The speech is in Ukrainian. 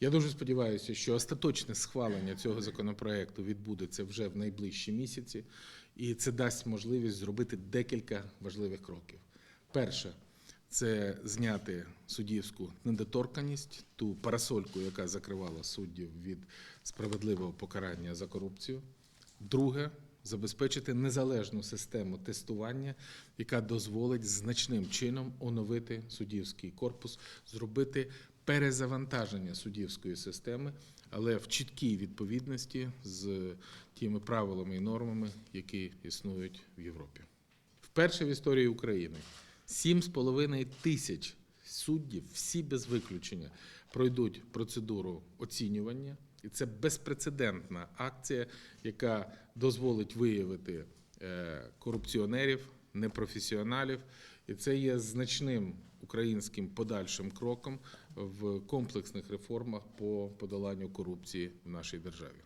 Я дуже сподіваюся, що остаточне схвалення цього законопроекту відбудеться вже в найближчі місяці, і це дасть можливість зробити декілька важливих кроків. Перше це зняти суддівську недоторканність, ту парасольку, яка закривала суддів від справедливого покарання за корупцію. Друге забезпечити незалежну систему тестування, яка дозволить значним чином оновити суддівський корпус, зробити перезавантаження суддівської системи, але в чіткій відповідності з тими правилами і нормами, які існують в Європі. Вперше в історії України 7,5 тисяч суддів, всі без виключення, пройдуть процедуру оцінювання. І це безпрецедентна акція, яка дозволить виявити е, корупціонерів, непрофесіоналів. І це є значним українським подальшим кроком в комплексних реформах по подоланню корупції в нашій державі.